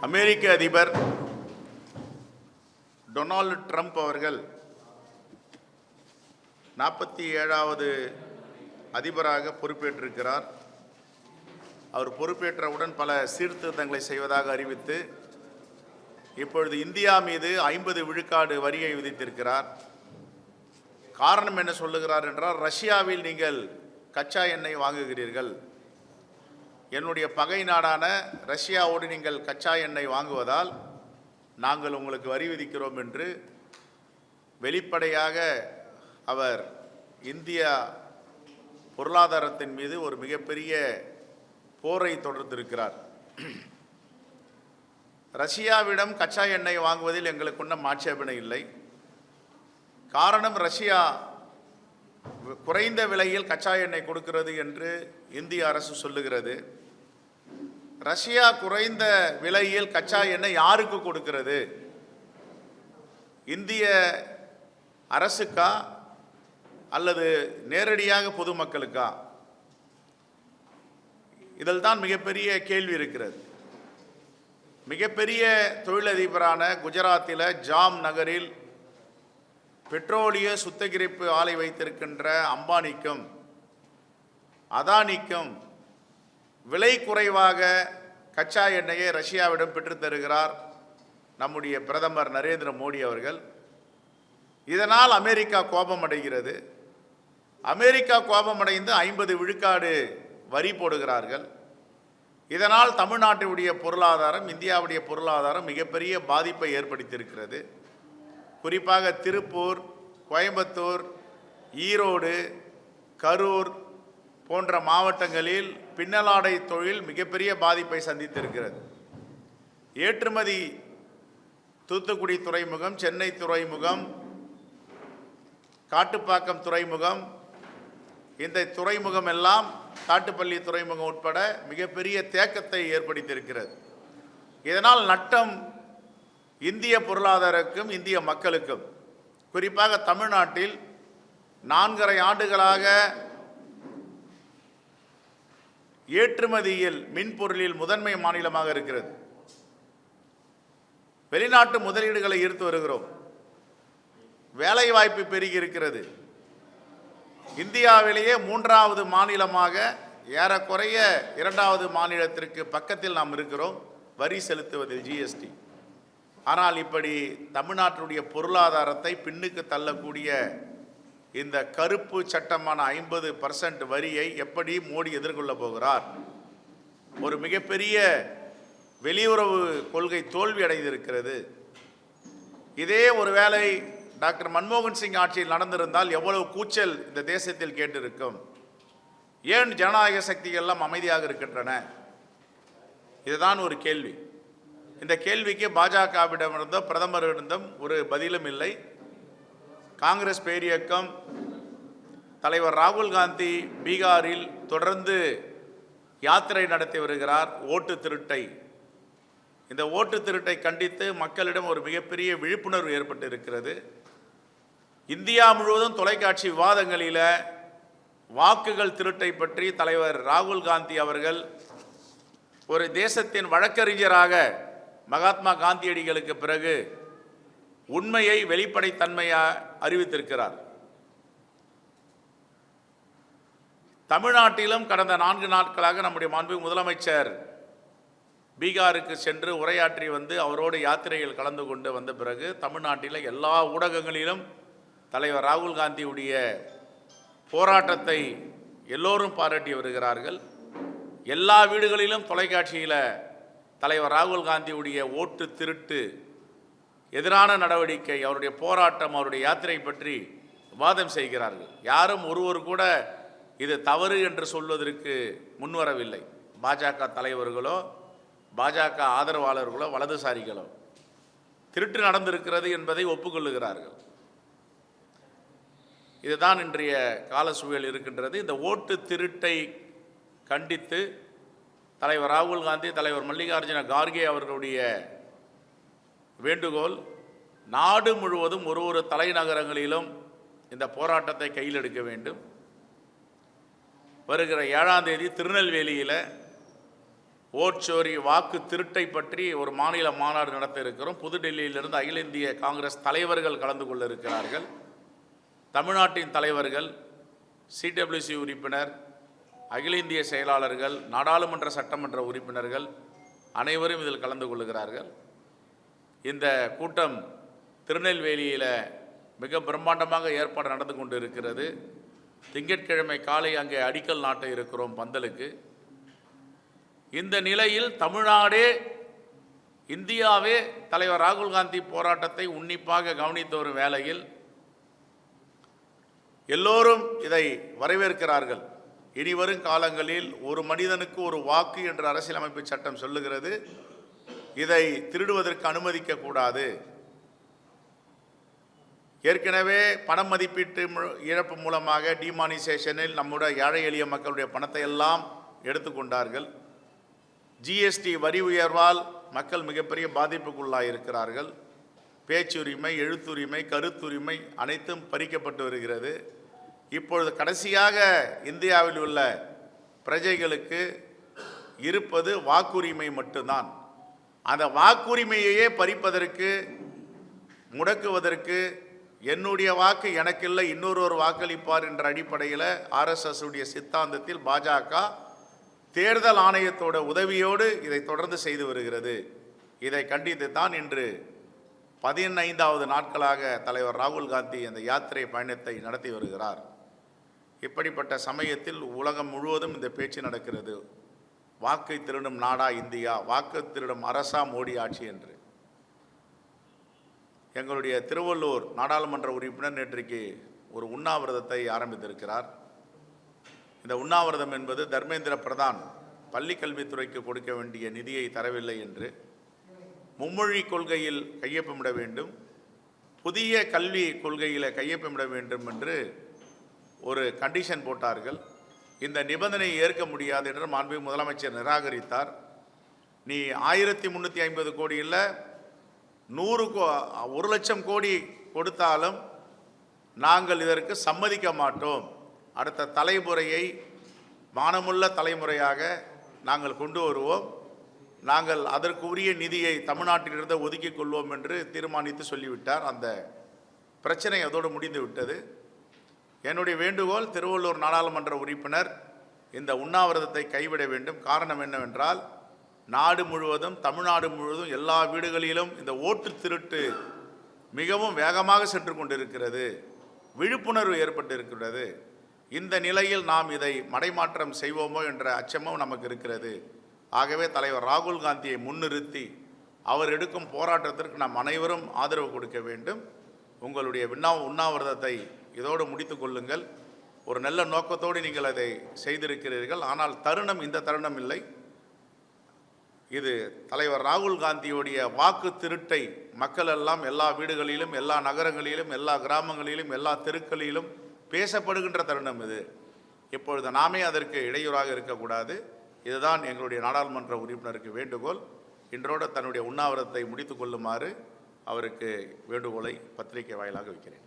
அமெரிக்க அதிபர் Donald Trump அவர்கள் நாற்பத்தி ஏழாவது அதிபராக பொறுப்பேற்றிருக்கிறார். அவர் பொறுப்பேற்றவுடன் பல சீர்திருத்தங்களை செய்வதாக அறிவித்து இப்பொழுது இந்தியா மீது ஐம்பது விழுக்காடு வரியை விதித்திருக்கிறார். காரணம் என்ன சொல்லுகிறார் என்றால் ரஷ்யாவில் நீங்கள் கச்சா எண்ணெய் வாங்குகிறீர்கள். என்னுடைய பகை நாடான ரஷ்யாவோடு நீங்கள் கச்சா எண்ணெய் வாங்குவதால் நாங்கள் உங்களுக்கு வரி விதிக்கிறோம் என்று வெளிப்படையாக அவர் இந்தியா பொருளாதாரத்தின் மீது ஒரு மிகப்பெரிய போரை தொடர்ந்திருக்கிறார். ரஷ்யாவிடம் கச்சா எண்ணெய் வாங்குவதில் எங்களுக்கு ஒன்றும் ஆட்சேபனை இல்லை. காரணம் ரஷ்யா குறைந்த விலையில் கச்சா எண்ணெய் கொடுக்கிறது என்று இந்திய அரசு சொல்லுகிறது. ரஷ்யா குறைந்த விலையில் கச்சா எண்ணெய் யாருக்கு கொடுக்கிறது? இந்திய அரசுக்கா? அல்லது நேரடியாக பொதுமக்களுக்கா? இதில் தான் மிகப்பெரிய கேள்வி இருக்கிறது. மிகப்பெரிய தொழிலதிபரான குஜராத்தில் ஜாம் நகரில் பெட்ரோலிய சுத்திகரிப்பு ஆலை வைத்திருக்கின்ற அம்பானிக்கும் அதானிக்கும் விலை குறைவாக கச்சா எண்ணெயை ரஷ்யாவிடம் பெற்றுத்தருகிறார் நம்முடைய பிரதமர் நரேந்திர மோடி அவர்கள். இதனால் அமெரிக்கா கோபம் அடைகிறது அமெரிக்கா கோபமடைந்து ஐம்பது விழுக்காடு வரி போடுகிறார்கள். இதனால் தமிழ்நாட்டினுடைய பொருளாதாரம் இந்தியாவுடைய பொருளாதாரம் மிகப்பெரிய பாதிப்பை ஏற்படுத்தியிருக்கிறது. குறிப்பாக திருப்பூர் கோயம்புத்தூர் ஈரோடு கரூர் போன்ற மாவட்டங்களில் பின்னலாடை தொழில் மிகப்பெரிய பாதிப்பை சந்தித்திருக்கிறது. ஏற்றுமதி தூத்துக்குடி துறைமுகம் சென்னை துறைமுகம் காட்டுப்பாக்கம் துறைமுகம் இந்த துறைமுகம் எல்லாம் காட்டுப்பள்ளி துறைமுகம் உட்பட மிகப்பெரிய தேக்கத்தை ஏற்படுத்தியிருக்கிறது. இதனால் நட்டம் இந்திய பொருளாதாரக்கும் இந்திய மக்களுக்கும். குறிப்பாக தமிழ்நாட்டில் நான்கரை ஆண்டுகளாக ஏற்றுமதியில் மின்பொருளில் முதன்மை மாநிலமாக இருக்கிறது. வெளிநாட்டு முதலீடுகளை ஈர்த்து வருகிறோம். வேலைவாய்ப்பு பெருகி இருக்கிறது. இந்தியாவிலேயே மூன்றாவது மாநிலமாக ஏறக்குறைய இரண்டாவது மாநிலத்திற்கு பக்கத்தில் நாம் இருக்கிறோம். வரி செலுத்துவதில் ஜிஎஸ்டி ஆனால் இப்படி தமிழ்நாட்டினுடைய பொருளாதாரத்தை பின்னுக்கு தள்ளக்கூடிய இந்த கருப்பு சட்டமான ஐம்பது பர்சன்ட் வரியை எப்படி மோடி எதிர்கொள்ள போகிறார்? ஒரு மிகப்பெரிய வெளியுறவு கொள்கை தோல்வி அடைந்திருக்கிறது. இதே ஒருவேளை டாக்டர் மன்மோகன் சிங் ஆட்சியில் நடந்திருந்தால் எவ்வளவு கூச்சல் இந்த தேசத்தில் கேட்டிருக்கும். ஏன் ஜனநாயக சக்திகள் எல்லாம் அமைதியாக இருக்கின்றன? இதுதான் ஒரு கேள்வி. இந்த கேள்விக்கு பாஜகவிடமிருந்தும் பிரதமரிடமும் ஒரு பதிலும் இல்லை. காங்கிரஸ் பேரியக்கம் தலைவர் ராகுல் காந்தி பீகாரில் தொடர்ந்து யாத்திரை நடத்தி வருகிறார் ஓட்டு திருட்டை. இந்த ஓட்டு திருட்டை கண்டித்து மக்களிடம் ஒரு மிகப்பெரிய விழிப்புணர்வு ஏற்பட்டு இருக்கிறது இந்தியா முழுவதும் தொலைக்காட்சி விவாதங்களில் வாக்குகள் திருட்டை பற்றி தலைவர் ராகுல் காந்தி அவர்கள் ஒரு தேசத்தின் வழக்கறிஞராக மகாத்மா காந்தியடிகளுக்கு பிறகு உண்மையை வெளிப்படைத்தன்மையாக அறிவித்திருக்கிறார். தமிழ்நாட்டிலும் கடந்த நான்கு நாட்களாக நம்முடைய மாண்பு முதலமைச்சர் பீகாருக்கு சென்று உரையாற்றி வந்து அவரோடு யாத்திரையில் கலந்து கொண்டு வந்த பிறகு தமிழ்நாட்டில் எல்லா ஊடகங்களிலும் தலைவர் ராகுல் காந்தியுடைய போராட்டத்தை எல்லோரும் பாராட்டி வருகிறார்கள். எல்லா வீடுகளிலும் தொலைக்காட்சியில் தலைவர் ராகுல் காந்தியுடைய ஓட்டு திருட்டு எதிரான நடவடிக்கை அவருடைய போராட்டம் அவருடைய யாத்திரை பற்றி விவாதம் செய்கிறார்கள். யாரும் ஒருவர் கூட இது தவறு என்று சொல்வதற்கு முன்வரவில்லை. பாஜக தலைவர்களோ பாஜக ஆதரவாளர்களோ வலதுசாரிகளோ. திருட்டு நடந்திருக்கிறது என்பதை ஒப்புக்கொள்ளுகிறார்கள். இதுதான் இன்றைய கால சூழல் இருக்கின்றது. இந்த ஓட்டு திருட்டை கண்டித்து தலைவர் ராகுல் காந்தி தலைவர் மல்லிகார்ஜுன கார்கே அவர்களுடைய வேண்டுகோள் நாடு முழுவதும் ஒரு ஒரு தலைநகரங்களிலும் இந்த போராட்டத்தை கையில் எடுக்க வேண்டும். வருகிற ஏழாம் தேதி திருநெல்வேலியில் ஓட்சோரி வாக்கு திருட்டை பற்றி ஒரு மாநில மாநாடு நடத்த இருக்கிறோம். புதுடெல்லியிலிருந்து அகில இந்திய காங்கிரஸ் தலைவர்கள் கலந்து கொள்ள இருக்கிறார்கள். தமிழ்நாட்டின் தலைவர்கள் சிடபிள்யூசி உறுப்பினர் அகில இந்திய செயலாளர்கள் நாடாளுமன்ற சட்டமன்ற உறுப்பினர்கள் அனைவரும் இதில் கலந்து கொள்கிறார்கள் இந்த கூட்டம் திருநெல்வேலியில் மிக பிரம்மாண்டமாக ஏற்பாடு நடந்து கொண்டு இருக்கிறது திங்கட்கிழமை காலை அங்கே அடிக்கல் நாட்ட இருக்கிறோம் பந்தலுக்கு. இந்த நிலையில் தமிழ்நாடே இந்தியாவே தலைவர் ராகுல் காந்தி போராட்டத்தை உன்னிப்பாக கவனித்து வரும் வேளையில் எல்லோரும் இதை வரவேற்கிறார்கள். இனிவரும் காலங்களில் ஒரு மனிதனுக்கு ஒரு வாக்கு என்ற அரசியலமைப்பு சட்டம் சொல்லுகிறது. இதை திருடுவதற்கு அனுமதிக்க கூடாது. ஏற்கனவே பண மதிப்பீட்டு இழப்பு மூலமாக டிமானிசேஷனில் நம்முடைய ஏழை எளிய மக்களுடைய பணத்தை எல்லாம் எடுத்துக்கொண்டார்கள் ஜிஎஸ்டி வரி உயர்வால் மக்கள் மிகப்பெரிய பாதிப்புக்குள்ளாயிருக்கிறார்கள் பேச்சுரிமை எழுத்துரிமை கருத்துரிமை அனைத்தும் பறிக்கப்பட்டு வருகிறது. இப்பொழுது கடைசியாக இந்தியாவில் உள்ள பிரஜைகளுக்கு இருப்பது வாக்குரிமை மட்டும்தான். அந்த வாக்குரிமையையே பறிப்பதற்கு முடக்குவதற்கு என்னுடைய வாக்கு எனக்கில்லை இன்னொருவர் வாக்களிப்பார் என்ற அடிப்படையில் ஆர்எஸ்எஸ் உடைய சித்தாந்தத்தில் பாஜக தேர்தல் ஆணையத்தோட உதவியோடு இதை தொடர்ந்து செய்து வருகிறது. இதை கண்டித்து தான் இன்று பதினைந்தாவது நாட்களாக தலைவர் ராகுல் காந்தி அந்த யாத்திரை பயணத்தை நடத்தி வருகிறார். இப்படிப்பட்ட சமயத்தில் உலகம் முழுவதும் இந்த பேச்சு நடக்கிறது. வாக்கை திருடும் நாடா இந்தியா வாக்கு திருடும் அரசா மோடி ஆட்சி என்று. எங்களுடைய திருவள்ளூர் நாடாளுமன்ற உறுப்பினர் நேற்றைக்கு ஒரு உண்ணாவிரதத்தை ஆரம்பித்திருக்கிறார். இந்த உண்ணாவிரதம் என்பது தர்மேந்திர பிரதான் பள்ளி கல்வித்துறைக்கு கொடுக்க வேண்டிய நிதியை தரவில்லை என்று மும்மொழி கொள்கையில் கையொப்பமிட வேண்டும் புதிய கல்வி கொள்கையில் கையொப்பமிட வேண்டும் என்று ஒரு கண்டிஷன் போட்டார்கள். இந்த நிபந்தனையை ஏற்க முடியாது என்று மாண்பு முதலமைச்சர் நிராகரித்தார். நீ ஆயிரத்தி முந்நூற்றி ஐம்பது கோடியில் நூறு கோ ஒரு லட்சம் கோடி கொடுத்தாலும் நாங்கள் இதற்கு சம்மதிக்க மாட்டோம். அடுத்த தலைமுறையை மானமுள்ள தலைமுறையாக நாங்கள் கொண்டு வருவோம். நாங்கள் அதற்குரிய நிதியை தமிழ்நாட்டிலிருந்து ஒதுக்கிக் கொள்வோம் என்று தீர்மானித்து சொல்லிவிட்டார். அந்த பிரச்சனை அதோடு முடிந்து விட்டது. என்னுடைய வேண்டுகோள் திருவள்ளூர் நாடாளுமன்ற உறுப்பினர் இந்த உண்ணாவிரதத்தை கைவிட வேண்டும். காரணம் என்னவென்றால் நாடு முழுவதும் தமிழ்நாடு முழுவதும் எல்லா வீடுகளிலும் இந்த ஓட்டு திருட்டு மிகவும் வேகமாக சென்று கொண்டிருக்கிறது விழிப்புணர்வு ஏற்பட்டிருக்கிறது. இந்த நிலையில் நாம் இதை மடைமாற்றம் செய்வோமோ என்ற அச்சமும் நமக்கு இருக்கிறது. ஆகவே தலைவர் ராகுல் காந்தியை முன்னிறுத்தி அவர் எடுக்கும் போராட்டத்திற்கு நாம் அனைவரும் ஆதரவு கொடுக்க வேண்டும். உங்களுடைய விண்ணா உண்ணாவிரதத்தை இதோடு முடித்து கொள்ளுங்கள். ஒரு நல்ல நோக்கத்தோடு நீங்கள் அதை செய்திருக்கிறீர்கள். ஆனால் தருணம் இந்த தருணம் இல்லை. இது தலைவர் ராகுல் காந்தியுடைய வாக்கு திருட்டை. மக்கள் எல்லாம் எல்லா வீடுகளிலும் எல்லா நகரங்களிலும் எல்லா கிராமங்களிலும் எல்லா தெருக்களிலும் பேசப்படுகின்ற தருணம் இது. இப்பொழுது நாமே அதற்கு இடையூறாக இருக்கக்கூடாது. இதுதான் எங்களுடைய நாடாளுமன்ற உறுப்பினருக்கு வேண்டுகோள். இன்றோடு தன்னுடைய உண்ணாவிரத்தை முடித்து கொள்ளுமாறு அவருக்கு வேண்டுகோளை பத்திரிகை வாயிலாக வைக்கிறேன்.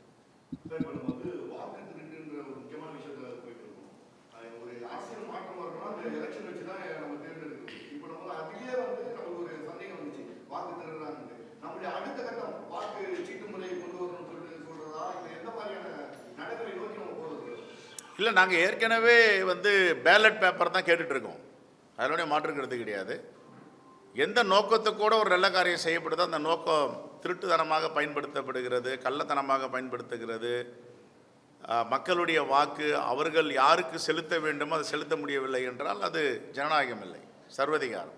இல்லை நாங்கள் ஏற்கனவே வந்து பேலட் பேப்பர் தான் கேட்டுட்ருக்கோம் அதனுடைய மாற்றுக்கிறது கிடையாது. எந்த நோக்கத்துக்கூட ஒரு நல்ல காரியம் செய்யப்படுதோ அந்த நோக்கம் திருட்டுத்தனமாக பயன்படுத்தப்படுகிறது கள்ளத்தனமாக பயன்படுத்துகிறது. மக்களுடைய வாக்கு அவர்கள் யாருக்கு செலுத்த வேண்டுமோ அதை செலுத்த முடியவில்லை என்றால் அது ஜனநாயகம் இல்லை சர்வதிகாரம்.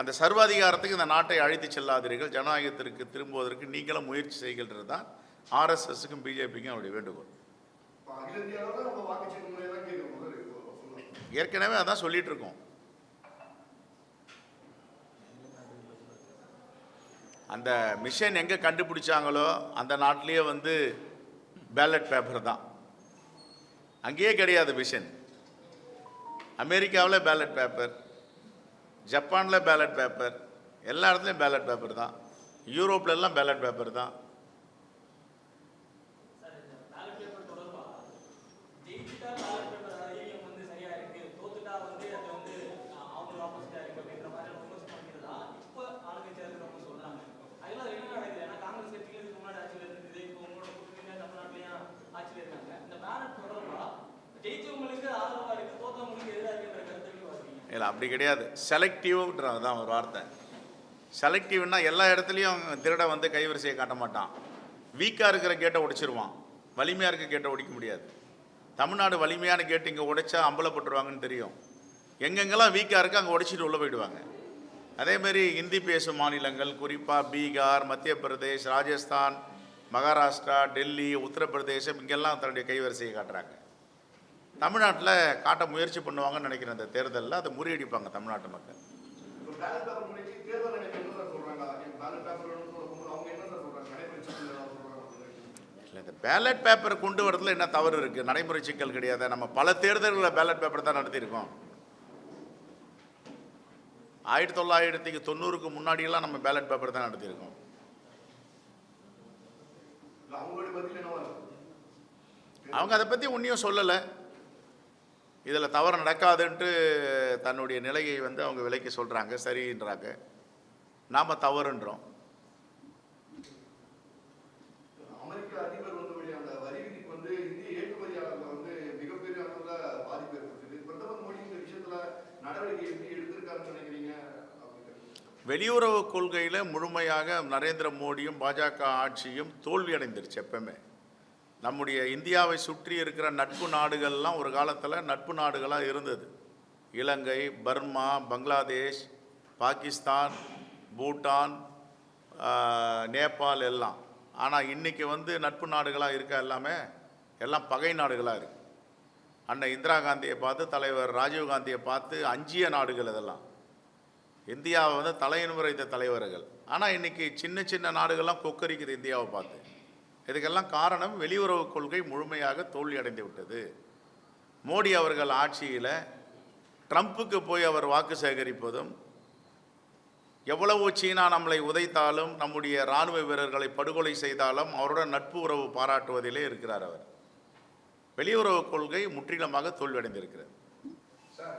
அந்த சர்வாதிகாரத்துக்கு இந்த நாட்டை அழைத்து செல்லாதீர்கள் ஜனநாயகத்திற்கு திரும்புவதற்கு நீங்களும் முயற்சி செய்கின்றது தான் ஆர்எஸ்எஸ்க்கும் பிஜேபிக்கும் அவருடைய வேண்டுகோள். இப்ப அகில இந்திய அளவுல நம்ம வாக்கு சீட்டு முறையை தான் கேட்கிறோம் முதல்ல இப்போ சொல்லலாம். ஏற்கனவே அதான் சொல்லிட்டு இருக்கோம் அந்த மிஷன் எங்கே கண்டுபிடிச்சாங்களோ அந்த நாட்டிலேயே வந்து பேலட் பேப்பர் தான். அங்கேயே கிடையாது மிஷன். அமெரிக்காவில் பேலட் பேப்பர் ஜப்பானில் பேலட் பேப்பர் எல்லா இடத்துலையும் பேலட் பேப்பர் தான். யூரோப்லெல்லாம் பேலட் பேப்பர் தான் சார் இந்த பேலட் பேப்பர் தொடர்பா ஜெயிச்சுட்டா பேலட் பேப்பர் இவிஎம் வந்து சரியா இருக்கு தோத்துட்டா வந்து அது வந்து அஹ், அவங்களுக்கு ஆப்போசிட்டா இருக்கு அப்படின்ற மாதிரி இல்லை அப்படி கிடையாது. செலக்டிவ்ன்ற தான் ஒரு வார்த்தை. செலக்டிவ்னா எல்லா இடத்துலையும் திருட வந்து கைவரிசையை காட்ட மாட்டான். வீக்காக இருக்கிற கேட்டை உடைச்சிருவான் வலிமையாக இருக்க கேட்டை உடைக்க முடியாது. தமிழ்நாடு வலிமையான கேட்டு இங்கே உடைச்சா அம்பலப்பட்டுருவாங்கன்னு தெரியும். எங்கெங்கெல்லாம் வீக்காக இருக்கு அங்கே உடைச்சிட்டு உள்ளே போயிடுவாங்க. அதேமாரி ஹிந்தி பேசும் மாநிலங்கள் குறிப்பாக பீகார் மத்திய பிரதேஷ் ராஜஸ்தான் மகாராஷ்டிரா டெல்லி உத்தரப்பிரதேசம் இங்கெல்லாம் தன்னுடைய கைவரிசையை காட்டுறாங்க. தமிழ்நாட்டில் காட்ட முயற்சி பண்ணுவாங்கன்னு நினைக்கிறேன் அந்த தேர்தலில். அதை முறியடிப்பாங்க தமிழ்நாட்டு மக்கள். இல்லை இந்த பேலட் பேப்பர் கொண்டு வரதுல என்ன தவறு இருக்குது நடைமுறை சிக்கல் கிடையாது. நம்ம பல தேர்தல்களில் பேலட் பேப்பர் தான் நடத்தியிருக்கோம். ஆயிரத்தி தொள்ளாயிரத்தி தொண்ணூறுக்கு முன்னாடியெல்லாம் நம்ம பேலட் பேப்பர் தான் நடத்தியிருக்கோம். அவங்க அதை பற்றி ஒன்றையும் சொல்லலை. இதில் தவறு நடக்காதுன்ட்டு தன்னுடைய நிலையை வந்து அவங்க விலைக்கு சொல்கிறாங்க சரின்றாங்க. நாம் தவறுன்றோம். வெளியுறவு கொள்கையில் முழுமையாக நரேந்திர மோடியும் பாஜக ஆட்சியும் தோல்வி அடைந்துருச்சு எப்பவுமே. நம்முடைய இந்தியாவை சுற்றி இருக்கிற நட்பு நாடுகள்லாம் ஒரு காலத்தில் நட்பு நாடுகளாக இருந்தது. இலங்கை பர்மா பங்களாதேஷ் பாகிஸ்தான் பூட்டான் நேபாள் எல்லாம். ஆனால் இன்றைக்கி வந்து நட்பு நாடுகளாக இருக்க எல்லாமே? எல்லாம் பகை நாடுகளாக இருக்குது அண்ணன் இந்திரா காந்தியை பார்த்து தலைவர் ராஜீவ் காந்தியை பார்த்து அஞ்சிய நாடுகள் இதெல்லாம். இந்தியாவை வந்து தலையினுரைத்த தலைவர்கள். ஆனால் இன்றைக்கி சின்ன சின்ன நாடுகள்லாம் கொக்கரிக்குது இந்தியாவை பார்த்து. இதுக்கெல்லாம் காரணம் வெளியுறவு கொள்கை முழுமையாக தோல்வி அடைந்து விட்டது. மோடி அவர்கள் ஆட்சியில் ட்ரம்ப்புக்கு போய் அவர் வாக்கு சேகரிப்பதும் எவ்வளவு சீனா நம்மளை உதைத்தாலும் நம்முடைய இராணுவ வீரர்களை படுகொலை செய்தாலும் அவருடன் நட்பு உறவு பாராட்டுவதிலே இருக்கிறார் அவர். வெளியுறவு கொள்கை முற்றிலுமாக தோல்வியடைந்திருக்கிறது சார்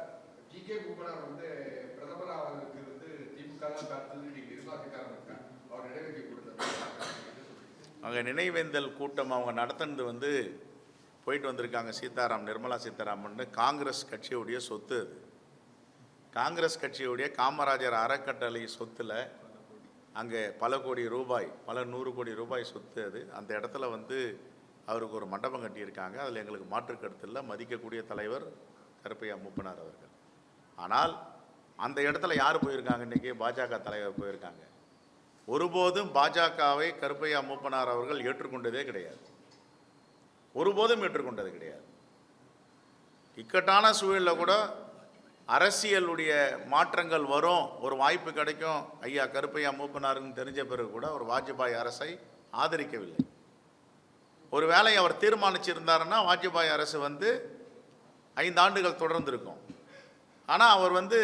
ஜி கே வந்து பிரதமர் அவர்களுக்கு வந்து திமுக தான் கருத்து நீங்க நிர்மலா சீதாராமன் இருக்காங்க அவர் நிறைவேற்றி கொடுத்தார் அங்கே நினைவேந்தல் கூட்டம் அவங்க நடத்தினது வந்து போயிட்டு வந்திருக்காங்க சீதாராம் நிர்மலா சீதாராமன் காங்கிரஸ் கட்சியுடைய சொத்து அது. காங்கிரஸ் கட்சியுடைய காமராஜர் அறக்கட்டளை சொத்தில் அங்கே பல கோடி ரூபாய் பல நூறு கோடி ரூபாய் சொத்து அது. அந்த இடத்துல வந்து அவருக்கு ஒரு மண்டபம் கட்டியிருக்காங்க. அதில் எங்களுக்கு மாற்றுக்கருத்து இல்லை. மதிக்கக்கூடிய தலைவர் கருப்பையா மூப்பனார் அவர்கள். ஆனால் அந்த இடத்துல யார் போயிருக்காங்க இன்றைக்கி பாஜக தலைவர் போயிருக்காங்க. ஒருபோதும் பாஜகவை கருப்பையா மூப்பனார் அவர்கள் ஏற்றுக்கொண்டதே கிடையாது. ஒருபோதும் ஏற்றுக்கொண்டது கிடையாது. இக்கட்டான சூழலில் கூட அரசியலுடைய மாற்றங்கள் வரும் ஒரு வாய்ப்பு கிடைக்கும். ஐயா கருப்பையா மூப்பனாருன்னு தெரிஞ்ச பிறகு கூட ஒரு வாஜ்பாய் அரசை ஆதரிக்கவில்லை. ஒருவேளை அவர் தீர்மானிச்சிருந்தாருன்னா வாஜ்பாய் அரசு வந்து ஐந்து ஆண்டுகள் தொடர்ந்திருக்கும். ஆனால் அவர் வந்து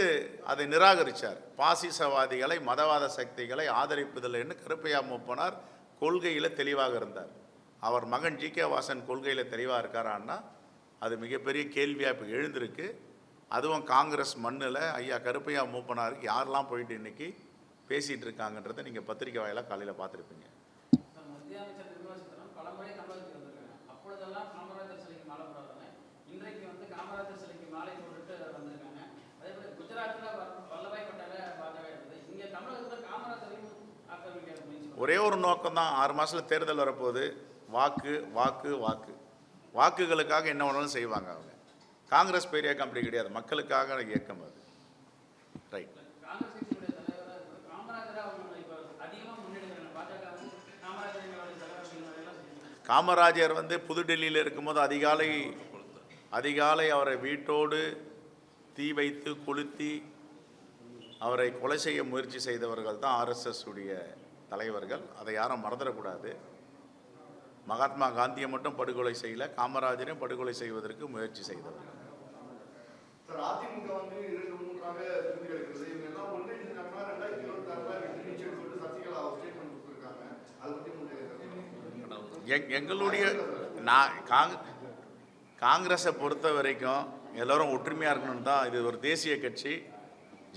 அதை நிராகரித்தார் பாசிசவாதிகளை மதவாத சக்திகளை ஆதரிப்பதில்லைன்னு கருப்பையா மூப்பனார் கொள்கையில் தெளிவாக இருந்தார். அவர் மகன் ஜி கே வாசன் கொள்கையில் தெளிவாக இருக்காரான்னா அது மிகப்பெரிய கேள்வியாக இப்போ எழுந்திருக்கு. அதுவும் காங்கிரஸ் மண்ணில் ஐயா கருப்பையா மூப்பனாருக்கு யாரெல்லாம் போயிட்டு இன்னைக்கு பேசிகிட்டு இருக்காங்கன்றதை நீங்கள் பத்திரிக்கை வாயிலாக காலையில் பார்த்துருப்பீங்க சார், மத்திய அமைச்சர் நிர்மலா சீதாராமன் பல முறை தமிழகத்துக்கு வந்திருக்காங்க அப்பொழுதெல்லாம் காமராஜர் சிலைக்கு மாலை போடாதாங்க இன்றைக்கு வந்து காமராஜர் சிலைக்கு மாலை போட்டுட்டு வந்திருக்காங்க அதே போல குஜராத்தில் வல்லபாய் பட்டேல பாஜக இருந்தது இங்கே தமிழகத்தில் காமராஜரையும் ஆக்கிரமிக்க முயற்சி ஒரே ஒரு நோக்கம் தான் ஆறு மாதத்தில் தேர்தல் வரப்போகுது. வாக்கு வாக்கு வாக்கு. வாக்குகளுக்காக என்ன வேணாலும் செய்வாங்க அவங்க. காங்கிரஸ் பெரிய இயக்கம் அப்படி கிடையாது. மக்களுக்காக இயக்கம் அது. ரைட் காமராஜர் வந்து புதுடெல்லியில் இருக்கும்போது அதிகாலை அதிகாலை அவரை வீட்டோடு தீ வைத்து கொளுத்தி அவரை கொலை செய்ய முயற்சி செய்தவர்கள் தான் ஆர்எஸ்எஸ் உடைய தலைவர்கள் அதை யாரும் மறந்துடக்கூடாது. மகாத்மா காந்தியை மட்டும் படுகொலை செய்யல காமராஜரையும் படுகொலை செய்வதற்கு முயற்சி எங் எங்களுடைய நான் காங் காங்கிரஸை பொறுத்த வரைக்கும் எல்லோரும் ஒற்றுமையாக இருக்கணும்னு தான் இது ஒரு தேசிய கட்சி.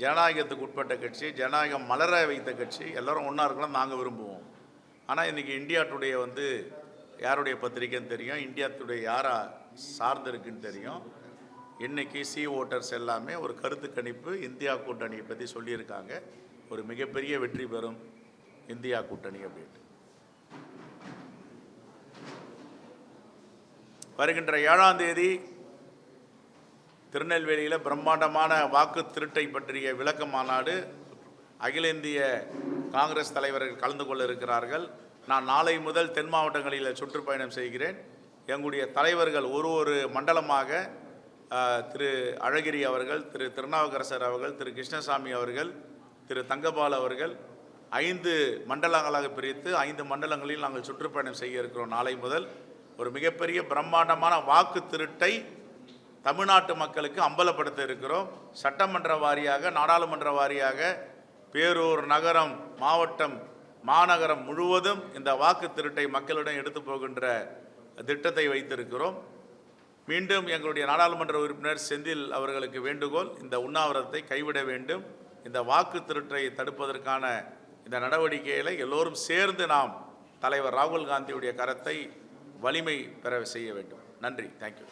ஜனநாயகத்துக்கு உட்பட்ட கட்சி ஜனநாயகம் மலர வைத்த கட்சி எல்லோரும் ஒன்றா இருக்கலாம் நாங்கள் விரும்புவோம். ஆனால் இன்றைக்கி இந்தியா டுடே வந்து யாருடைய பத்திரிக்கைன்னு தெரியும்? இந்தியா டுடே யாரா சார்ந்து இருக்குன்னு தெரியும்? இன்றைக்கி சி ஓட்டர்ஸ் எல்லாமே ஒரு கருத்து கணிப்பு இந்தியா கூட்டணியை பற்றி சொல்லியிருக்காங்க. ஒரு மிகப்பெரிய வெற்றி பெறும் இந்தியா கூட்டணி அப்படின்ட்டு. வருகின்ற ஏழாம் தேதி திருநெல்வேலியில் பிரம்மாண்டமான வாக்கு திருட்டை பற்றிய விளக்க மாநாடு அகில இந்திய காங்கிரஸ் தலைவர்கள் கலந்து கொள்ள இருக்கிறார்கள். நான் நாளை முதல் தென் மாவட்டங்களில் சுற்றுப்பயணம் செய்கிறேன். எங்களுடைய தலைவர்கள் ஒரு ஒரு மண்டலமாக திரு அழகிரி அவர்கள் திரு திருநாவுக்கரசர் அவர்கள் திரு கிருஷ்ணசாமி அவர்கள் திரு தங்கபால் அவர்கள் ஐந்து மண்டலங்களாக பிரித்து ஐந்து மண்டலங்களில் நாங்கள் சுற்றுப்பயணம் செய்ய இருக்கிறோம். நாளை முதல் ஒரு மிகப்பெரிய பிரம்மாண்டமான வாக்கு திருட்டை தமிழ்நாட்டு மக்களுக்கு அம்பலப்படுத்த இருக்கிறோம். சட்டமன்ற வாரியாக நாடாளுமன்ற வாரியாக பேரூர் நகரம் மாவட்டம் மாநகரம் முழுவதும் இந்த வாக்கு திருட்டை மக்களிடம் எடுத்து போகின்ற திட்டத்தை வைத்திருக்கிறோம். மீண்டும் எங்களுடைய நாடாளுமன்ற உறுப்பினர் செந்தில் அவர்களுக்கு வேண்டுகோள் இந்த உண்ணாவிரதத்தை கைவிட வேண்டும். இந்த வாக்கு திருட்டை தடுப்பதற்கான இந்த நடவடிக்கைகளை எல்லோரும் சேர்ந்து நாம் தலைவர் ராகுல் காந்தியுடைய கரத்தை வலிமை பெற செய்ய வேண்டும். நன்றி. தேங்க்யூ